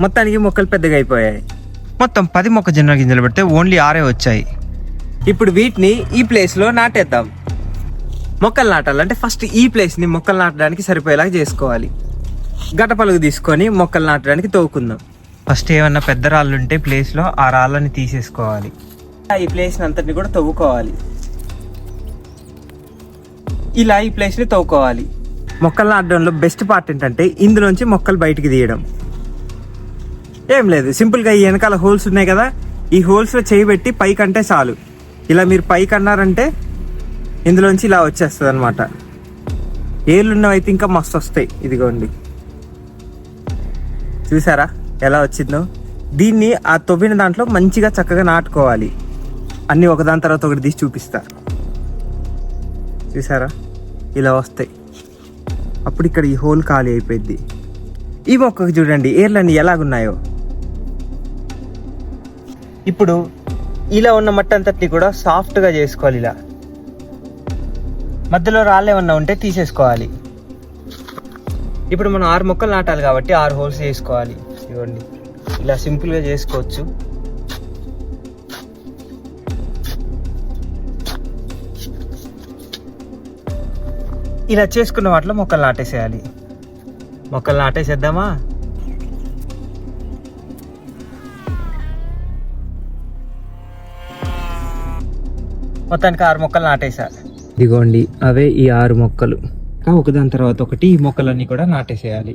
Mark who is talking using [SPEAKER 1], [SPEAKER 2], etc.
[SPEAKER 1] మొత్తానికి మొక్కలు పెద్దగా అయిపోయాయి.
[SPEAKER 2] మొత్తం పది మొక్కజొన్న గింజలు పెడితే ఓన్లీ ఆరే వచ్చాయి.
[SPEAKER 1] ఇప్పుడు వీటిని ఈ ప్లేస్లో నాటేద్దాం. మొక్కలు నాటాలంటే ఫస్ట్ ఈ ప్లేస్ని మొక్కలు నాటడానికి సరిపోయేలాగా చేసుకోవాలి. గట పలుగు తీసుకొని మొక్కలు నాటడానికి తవ్వుకుందాం
[SPEAKER 2] ఫస్ట్ ఏమన్నా పెద్ద రాళ్ళు ఉంటే ప్లేస్లో ఆ రాళ్ళని తీసేసుకోవాలి.
[SPEAKER 1] ఈ ప్లేస్ని అంతటిని కూడా తవ్వుకోవాలి. ఇలా ఈ ప్లేస్ని తవ్వుకోవాలి. మొక్కలు నాటడంలో బెస్ట్ పార్ట్ ఏంటంటే ఇందులోంచి మొక్కలు బయటికి తీయడం. ఏం లేదు సింపుల్గా ఈ వెనకాల హోల్స్ ఉన్నాయి కదా ఈ హోల్స్లో చేయి పెట్టి పైకి అంటే చాలు. ఇలా మీరు పైకి అన్నారంటే ఇందులోంచి ఇలా వచ్చేస్తుంది అనమాట ఏళ్ళున్నవైతే ఇంకా మస్తు వస్తాయి ఇదిగోండి. చూసారా ఎలా వచ్చిందో? దీన్ని ఆ తవ్విన దాంట్లో మంచిగా చక్కగా నాటుకోవాలి. అన్నీ ఒకదాని తర్వాత ఒకటి తీసి చూపిస్తా. చూసారా? ఇలా వస్తాయి. అప్పుడు ఇక్కడ ఈ హోల్ ఖాళీ అయిపోయింది ఈ మొక్కకు చూడండి ఏర్లన్నీ ఎలాగున్నాయో. ఇప్పుడు ఇలా ఉన్న మట్టి అంతటిని కూడా సాఫ్ట్గా చేసుకోవాలి ఇలా. మధ్యలో రాళ్ళు ఏమన్నా ఉంటే తీసేసుకోవాలి. ఇప్పుడు మనం ఆరు మొక్కలు నాటాలి కాబట్టి ఆరు హోల్స్ చేసుకోవాలి ఇవ్వండి. ఇలా సింపుల్గా చేసుకోవచ్చు. ఇలా చేసుకున్న వాటిలో మొక్కలు నాటేసేయాలి. మొక్కలు నాటేసేద్దామా? మొత్తానికి ఆరు మొక్కలు నాటేసా ఇదిగోండి అవే ఈ ఆరు మొక్కలు. ఒకదాని తర్వాత ఒకటి ఈ మొక్కలన్నీ కూడా నాటేసేయాలి.